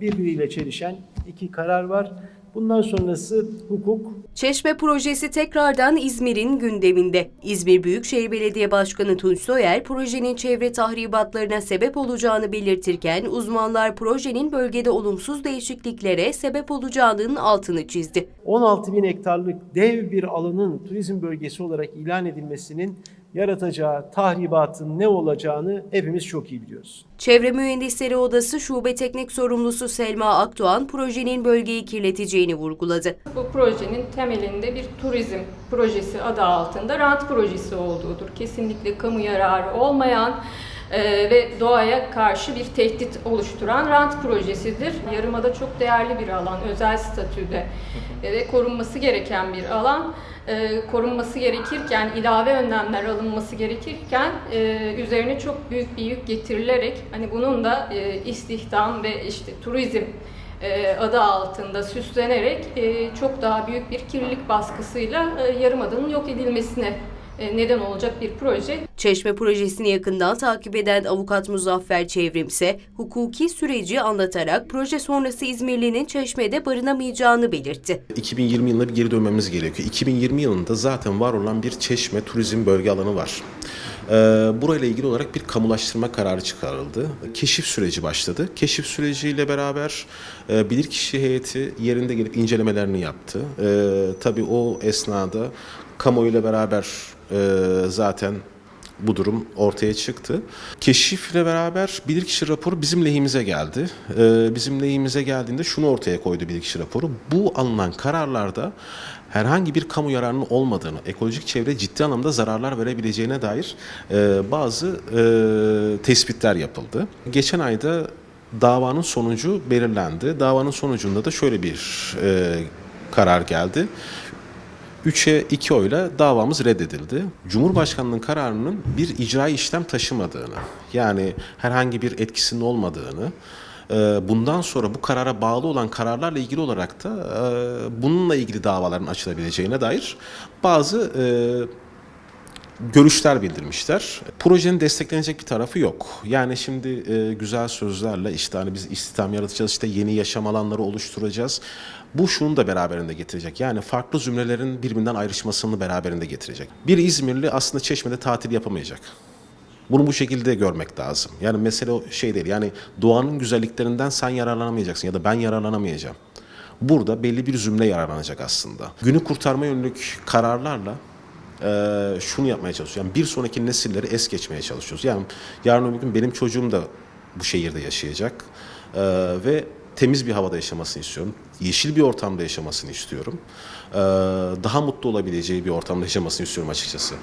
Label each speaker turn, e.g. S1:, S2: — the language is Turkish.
S1: birbiriyle çelişen iki karar var. Bundan sonrası hukuk,
S2: Çeşme projesi tekrardan İzmir'in gündeminde. İzmir Büyükşehir Belediye Başkanı Tunç Soyer projenin çevre tahribatlarına sebep olacağını belirtirken uzmanlar projenin bölgede olumsuz değişikliklere sebep olacağının altını çizdi.
S1: 16 bin hektarlık dev bir alanın turizm bölgesi olarak ilan edilmesinin yaratacağı tahribatın ne olacağını hepimiz çok iyi biliyoruz.
S2: Çevre Mühendisleri Odası Şube Teknik Sorumlusu Selma Akdoğan projenin bölgeyi kirleteceğini vurguladı.
S3: Bu projenin temelinde bir turizm projesi adı altında rant projesi olduğudur. Kesinlikle kamu yararı olmayan e, ve doğaya karşı bir tehdit oluşturan rant projesidir. Yarımada çok değerli bir alan, özel statüde e, ve korunması gereken bir alan. E, korunması gerekirken, ilave önlemler alınması gerekirken e, üzerine çok büyük bir yük getirilerek hani bunun da e, istihdam ve işte turizm e, adı altında süslenerek çok daha büyük bir kirlilik baskısıyla Yarımada'nın yok edilmesine neden olacak bir proje.
S2: Çeşme projesini yakından takip eden avukat Muzaffer Çevrimse hukuki süreci anlatarak proje sonrası İzmirli'nin Çeşme'de barınamayacağını belirtti.
S4: 2020 yılına bir geri dönmemiz gerekiyor. 2020 yılında zaten var olan bir çeşme turizm bölge alanı var. Ee, burayla ilgili olarak bir kamulaştırma kararı çıkarıldı. Keşif süreci başladı. Keşif süreciyle beraber e, bilirkişi heyeti yerinde gelip incelemelerini yaptı. Ee, tabii o esnada kamuoyuyla beraber e, zaten bu durum ortaya çıktı. Keşifle beraber bilirkişi raporu bizim lehimize geldi. Ee, bizim lehimize geldiğinde şunu ortaya koydu bilirkişi raporu. Bu alınan kararlarda herhangi bir kamu yararının olmadığını, ekolojik çevre ciddi anlamda zararlar verebileceğine dair e, bazı e, tespitler yapıldı. Geçen ayda davanın sonucu belirlendi. Davanın sonucunda da şöyle bir e, karar geldi. 3'e 2 oyla davamız reddedildi. Cumhurbaşkanının kararının bir icra işlem taşımadığını, yani herhangi bir etkisinin olmadığını, e, bundan sonra bu karara bağlı olan kararlarla ilgili olarak da e, bununla ilgili davaların açılabileceğine dair bazı e, görüşler bildirmişler. Projenin desteklenecek bir tarafı yok. Yani şimdi e, güzel sözlerle işte hani biz istihdam yaratacağız, işte yeni yaşam alanları oluşturacağız. Bu şunu da beraberinde getirecek. Yani farklı zümrelerin birbirinden ayrışmasını beraberinde getirecek. Bir İzmirli aslında Çeşme'de tatil yapamayacak. Bunu bu şekilde görmek lazım. Yani mesele şey değil. Yani doğanın güzelliklerinden sen yararlanamayacaksın ya da ben yararlanamayacağım. Burada belli bir zümre yararlanacak aslında. Günü kurtarma yönelik kararlarla e, şunu yapmaya çalışıyoruz. Yani bir sonraki nesilleri es geçmeye çalışıyoruz. Yani yarın öbür gün benim çocuğum da bu şehirde yaşayacak E, ve temiz bir havada yaşamasını istiyorum. Yeşil bir ortamda yaşamasını istiyorum. E, daha mutlu olabileceği bir ortamda yaşamasını istiyorum açıkçası.